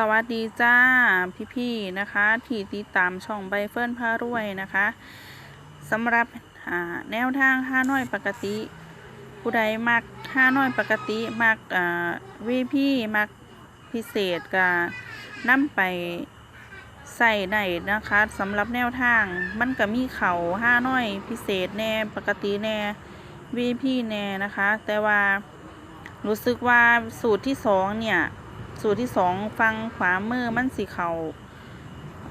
สวัสดีจ้าพี่ๆนะคะที่ติดตามช่องใบเฟิร์นพารวยนะคะสำหรับแนวทางห้าน้อยปกติ ผู้ใดมักห้าน้อยปกติมักวีพี่มักพิเศษก็นำไปใส่ได้นะคะสำหรับแนวทางมันก็มีเข่าห้าน้อยพิเศษแน่ปกติแน่วีพี่แน่นะคะ แต่ว่ารู้สึกว่าสูตรที่สองเนี่ย สูตรที่สองฟังขวามือมันสีเขา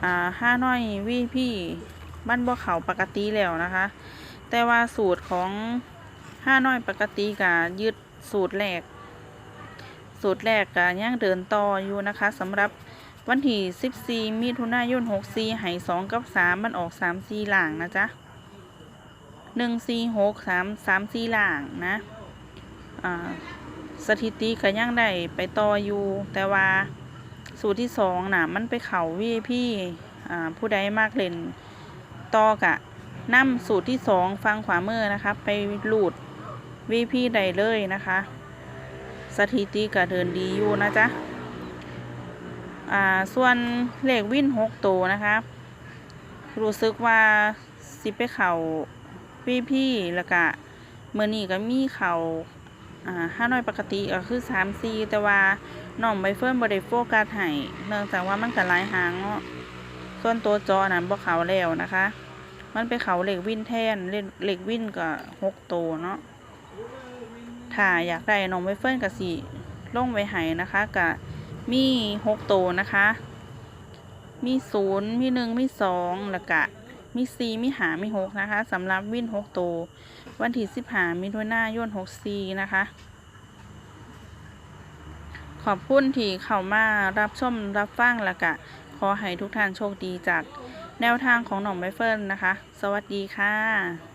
อ่าห้าน้อยวีพี่มันบ่เขาปกติแล้วนะคะ แต่ว่าสูตรของห้าน้อยปกติกะยึดสูตรแรก สูตรแรกกะยังเดินต่ออยู่นะคะสำหรับวันที่14มิถุนายน64ให้2กับ 3 มันออก 3 4หล่างนะจ๊ะ1 4 6 3 3 4หล่างนะ อ่า สถิติก็ยังได้ไปต่ออยู่ แต่ว่าสูตรที่สองนะมันไปเข่าวีพี่ผู้ใดมากเล่นต่อกะนำสูตรที่สองฟังขวามือนะคะ ไปหลูดวีพี่ใดเลยนะคะ สถิติก็เดินดีอยู่นะจ๊ะส่วนเลขวินหกตัวนะคะ รู้สึกว่าสิไปเข่าวีพี่แล้วก็เมื่อนี้ก็มีเข่า อ่าห้าน้อยปกติก็คือสามสี่แต่ว่าน้องใบเฟิร์นบ่ได้โฟกัสให้เนื่องจากว่ามันก็หลายหางเนาะส่วนตัวจอนั้นบ่เขาแล้วนะคะ มันไปเขาเหล็กวินแทนเหล็กเหล็กวินก็หกตัวเนาะถ้าอยากได้น้องใบเฟิร์นก็สิลงไว้ให้นะคะก็มีหกตัวนะคะ มีศูนย์มีหนึ่งมีสองแล้วก็ มีซีมีหามีหกนะคะสำหรับวินหกตัววันที่สิบหามิถุนายนหกซีนะคะ ขอบคุณที่เข้ามารับชมรับฟังและกะ ขอให้ทุกท่านโชคดีจากแนวทางของหน่องใบเฟิร์นนะคะ สวัสดีค่ะ